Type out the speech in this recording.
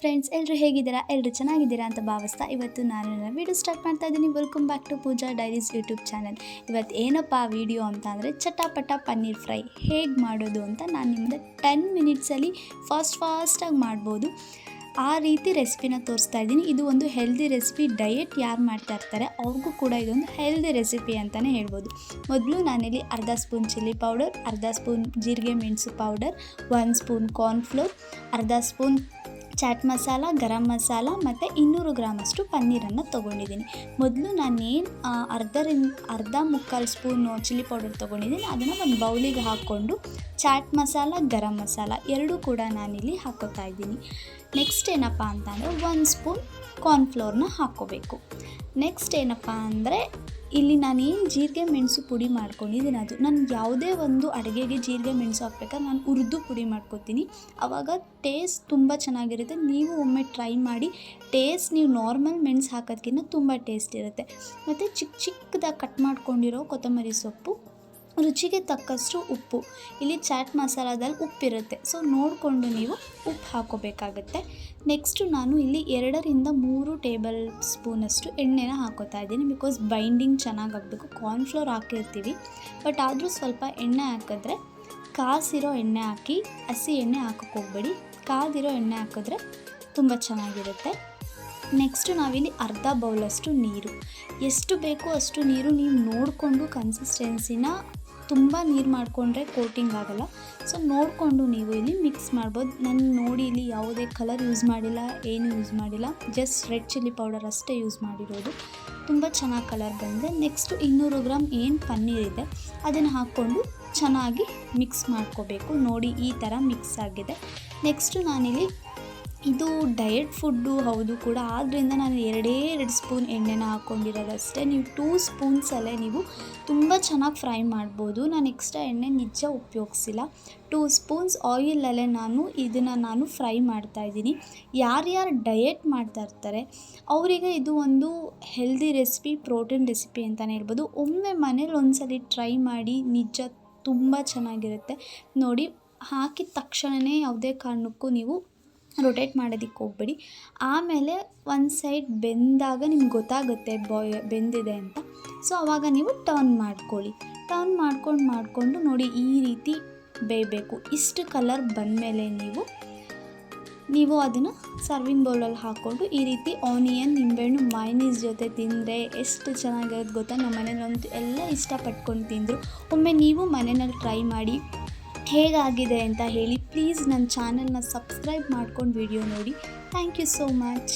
Friends ಎಲ್ಲರೂ ಹೇಗಿದ್ದೀರಾ? ಎಲ್ಲರೂ ಚೆನ್ನಾಗಿದ್ದೀರಾ ಅಂತ ಭಾವಿಸ್ತಾ ಇವತ್ತು ನಾನು ನನ್ನ ವೀಡಿಯೋ ಸ್ಟಾರ್ಟ್ ಮಾಡ್ತಾ ಇದ್ದೀನಿ. Welcome back to Pooja diaries YouTube channel ಇವತ್ತು ಏನಪ್ಪ ವಿಡಿಯೋ ಅಂತ ಅಂದರೆ ಚಟಾಪಟ ಪನ್ನೀರ್ ಫ್ರೈ. ಹೇಗೆ ಮಾಡೋದು ಅಂತ ನಾನು ನಿಮ್ಮದು ಟೆನ್ ಮಿನಿಟ್ಸಲ್ಲಿ ಫಾಸ್ಟ್ ಫಾಸ್ಟಾಗಿ ಮಾಡ್ಬೋದು. ಆ ರೀತಿ ರೆಸಿಪಿನ ತೋರಿಸ್ತಾ ಇದ್ದೀನಿ. ಇದು ಒಂದು ಹೆಲ್ದಿ ರೆಸಿಪಿ ಡಯೆಟ್ ಯಾರು ಮಾಡ್ತಾ ಇರ್ತಾರೆ ಅವ್ರಿಗೂ ಕೂಡ ಇದೊಂದು ಹೆಲ್ದಿ ರೆಸಿಪಿ ಅಂತಲೇ ಹೇಳ್ಬೋದು. ಮೊದಲು ನಾನಿಲ್ಲಿ ಅರ್ಧ ಸ್ಪೂನ್ ಚಿಲ್ಲಿ ಪೌಡರ್ ಅರ್ಧ ಸ್ಪೂನ್ ಜೀರಿಗೆ ಮೆಣಸು ಪೌಡರ್ ಒಂದು ಸ್ಪೂನ್ ಕಾರ್ನ್ಫ್ಲೋರ್ ಅರ್ಧ ಸ್ಪೂನ್ ಚಾಟ್ ಮಸಾಲ, ಗರಂ ಮಸಾಲ ಮತ್ತು ಇನ್ನೂರು ಗ್ರಾಮಷ್ಟು ಪನ್ನೀರನ್ನು ತೊಗೊಂಡಿದ್ದೀನಿ. ಮೊದಲು ನಾನೇನು ಅರ್ಧರಿಂದ ಅರ್ಧ ಮುಕ್ಕಾಲು ಸ್ಪೂನು ಚಿಲ್ಲಿ ಪೌಡರ್ ತೊಗೊಂಡಿದ್ದೀನಿ. ಅದನ್ನು ಒಂದು ಬೌಲಿಗೆ ಹಾಕ್ಕೊಂಡು ಚಾಟ್ ಮಸಾಲ, ಗರಂ ಮಸಾಲ ಎರಡೂ ಕೂಡ ನಾನಿಲ್ಲಿ ಹಾಕೋತಾ ಇದ್ದೀನಿ. ನೆಕ್ಸ್ಟ್ ಏನಪ್ಪ ಅಂತಂದರೆ ಒಂದು ಸ್ಪೂನ್ ಕಾರ್ನ್ಫ್ಲೋರ್ನ ಹಾಕ್ಕೋಬೇಕು. ನೆಕ್ಸ್ಟ್ ಏನಪ್ಪ ಅಂದರೆ ಇಲ್ಲಿ ನಾನು ಏನು ಜೀರಿಗೆ ಮೆಣಸು ಪುಡಿ ಮಾಡ್ಕೊಂಡಿದ್ದೀನಿ ಅದು. ನಾನು ಯಾವುದೇ ಒಂದು ಅಡುಗೆಗೆ ಜೀರಿಗೆ ಮೆಣಸು ಹಾಕ್ಬೇಕಾದ್ರೆ ನಾನು ಹುರಿದು ಪುಡಿ ಮಾಡ್ಕೊತೀನಿ. ಆವಾಗ ಟೇಸ್ಟ್ ತುಂಬ ಚೆನ್ನಾಗಿರುತ್ತೆ. ನೀವು ಒಮ್ಮೆ ಟ್ರೈ ಮಾಡಿ ಟೇಸ್ಟ್ ನೀವು ನಾರ್ಮಲ್ ಮೆಣಸು ಹಾಕೋದ್ಕಿಂತ ತುಂಬ ಟೇಸ್ಟ್ ಇರುತ್ತೆ. ಮತ್ತು ಚಿಕ್ಕ ಚಿಕ್ಕದಾಗಿ ಕಟ್ ಮಾಡ್ಕೊಂಡಿರೋ ಕೊತ್ತಂಬರಿ ಸೊಪ್ಪು ರುಚಿಗೆ ತಕ್ಕಷ್ಟು ಉಪ್ಪು. ಇಲ್ಲಿ ಚಾಟ್ ಮಸಾಲಾದಲ್ಲಿ ಉಪ್ಪಿರುತ್ತೆ. ಸೊ ನೋಡಿಕೊಂಡು ನೀವು ಉಪ್ಪು ಹಾಕೋಬೇಕಾಗತ್ತೆ. ನೆಕ್ಸ್ಟು ನಾನು ಇಲ್ಲಿ ಎರಡರಿಂದ ಮೂರು ಟೇಬಲ್ ಸ್ಪೂನಷ್ಟು ಎಣ್ಣೆನ ಹಾಕೋತಾ ಇದ್ದೀನಿ. ಬಿಕಾಸ್ ಬೈಂಡಿಂಗ್ ಚೆನ್ನಾಗಾಗಬೇಕು. ಕಾರ್ನ್ಫ್ಲೋರ್ ಹಾಕಿರ್ತೀವಿ. ಬಟ್ ಆದರೂ ಸ್ವಲ್ಪ ಎಣ್ಣೆ ಹಾಕಿದ್ರೆ, ಕಾಸಿರೋ ಎಣ್ಣೆ ಹಾಕಿ, ಹಸಿ ಎಣ್ಣೆ ಹಾಕೋಕ್ಕೋಗ್ಬೇಡಿ ಕಾದಿರೋ ಎಣ್ಣೆ ಹಾಕಿದ್ರೆ ತುಂಬ ಚೆನ್ನಾಗಿರುತ್ತೆ. ನೆಕ್ಸ್ಟು ನಾವಿಲ್ಲಿ ಅರ್ಧ ಬೌಲಷ್ಟು ನೀರು. ಎಷ್ಟು ಬೇಕೋ ಅಷ್ಟು ನೀರು ನೀವು ನೋಡಿಕೊಂಡು ಕನ್ಸಿಸ್ಟೆನ್ಸಿನ ತುಂಬ ನೀರು ಮಾಡಿಕೊಂಡ್ರೆ ಕೋಟಿಂಗ್ ಆಗೋಲ್ಲ. ಸೊ ನೋಡಿಕೊಂಡು ನೀವು ಇಲ್ಲಿ ಮಿಕ್ಸ್ ಮಾಡ್ಬೋದು. ನಾನು ನೋಡಿ ಇಲ್ಲಿ ಯಾವುದೇ ಕಲರ್ ಯೂಸ್ ಮಾಡಿಲ್ಲ, ಏನು ಯೂಸ್ ಮಾಡಿಲ್ಲ. ಜಸ್ಟ್ ರೆಡ್ ಚಿಲ್ಲಿ ಪೌಡರ್ ಅಷ್ಟೇ ಯೂಸ್ ಮಾಡಿರೋದು. ತುಂಬ ಚೆನ್ನಾಗಿ ಕಲರ್ ಬಂದಿದೆ. ನೆಕ್ಸ್ಟು ಇನ್ನೂರು ಗ್ರಾಮ್ ಏನು ಪನ್ನೀರ್ ಇದೆ, ಅದನ್ನು ಹಾಕ್ಕೊಂಡು ಚೆನ್ನಾಗಿ ಮಿಕ್ಸ್ ಮಾಡ್ಕೋಬೇಕು. ನೋಡಿ ಈ ಥರ ಮಿಕ್ಸ್ ಆಗಿದೆ. ನೆಕ್ಸ್ಟು ನಾನಿಲ್ಲಿ ಇದು ಡಯಟ್ ಫುಡ್ಡು ಹೌದು ಕೂಡ. ಆದ್ದರಿಂದ ನಾನು ಎರಡೇ ಎರಡು ಸ್ಪೂನ್ ಎಣ್ಣೆನ ಹಾಕ್ಕೊಂಡಿರೋದಷ್ಟೇ ನೀವು ಟೂ ಸ್ಪೂನ್ಸಲ್ಲೇ ನೀವು ತುಂಬ ಚೆನ್ನಾಗಿ ಫ್ರೈ ಮಾಡ್ಬೋದು. ನಾನು ಎಕ್ಸ್ಟ್ರಾ ಎಣ್ಣೆ ನಿಜ ಉಪಯೋಗಿಸಿಲ್ಲ. ಟೂ ಸ್ಪೂನ್ಸ್ ಆಯಿಲಲ್ಲೇ ನಾನು ಇದನ್ನು ನಾನು ಫ್ರೈ ಮಾಡ್ತಾ ಮಾಡ್ತಾಯಿದ್ದೀನಿ ಯಾರ್ಯಾರು ಡಯೆಟ್ ಮಾಡ್ತಾ ಇರ್ತಾರೆ, ಅವರಿಗೆ ಇದು ಒಂದು ಹೆಲ್ದಿ ರೆಸಿಪಿ, ಪ್ರೋಟೀನ್ ರೆಸಿಪಿ ಅಂತಲೇ ಹೇಳ್ಬೋದು. ಒಮ್ಮೆ ಮನೇಲಿ ಒಂದ್ಸಲಿ ಟ್ರೈ ಮಾಡಿ ನಿಜ ತುಂಬ ಚೆನ್ನಾಗಿರುತ್ತೆ. ನೋಡಿ, ಹಾಕಿದ ತಕ್ಷಣವೇ ಯಾವುದೇ ಕಾರಣಕ್ಕೂ ನೀವು ರೊಟೇಟ್ ಮಾಡೋದಕ್ಕೆ ಹೋಗ್ಬೇಡಿ. ಆಮೇಲೆ ಒಂದು ಸೈಡ್ ಬೆಂದಾಗ ನಿಮ್ಗೆ ಗೊತ್ತಾಗುತ್ತೆ ಬಾಯ್ ಬೆಂದಿದೆ ಅಂತ. ಸೊ ಆವಾಗ ನೀವು ಟರ್ನ್ ಮಾಡ್ಕೊಳ್ಳಿ. ಟರ್ನ್ ಮಾಡ್ಕೊಂಡು ಮಾಡಿಕೊಂಡು ನೋಡಿ ಈ ರೀತಿ ಬೇಯಬೇಕು. ಇಷ್ಟು ಕಲರ್ ಬಂದಮೇಲೆ ನೀವು ನೀವು ಅದನ್ನು ಸರ್ವಿಂಗ್ ಬೌಲಲ್ಲಿ ಹಾಕ್ಕೊಂಡು ಈ ರೀತಿ ಆನಿಯನ್ ನಿಂಬೆಹಣ್ಣು ಮೈನೀಸ್ ಜೊತೆ ತಿಂದರೆ ಎಷ್ಟು ಚೆನ್ನಾಗಿರೋದು ಗೊತ್ತಾ? ನಮ್ಮ ಮನೇಲಿ ಒಂದು ಎಲ್ಲ ಇಷ್ಟಪಟ್ಕೊಂಡು ತಿಂದರು. ಒಮ್ಮೆ ನೀವು ಮನೆಯಲ್ಲಿ ಟ್ರೈ ಮಾಡಿ ಹೇಗಾಗಿದೆ ಅಂತ ಹೇಳಿ ಪ್ಲೀಸ್ ನನ್ನ ಚಾನಲ್ನ ಸಬ್ಸ್ಕ್ರೈಬ್ ಮಾಡ್ಕೊಂಡು ವಿಡಿಯೋ ನೋಡಿ. Thank you so much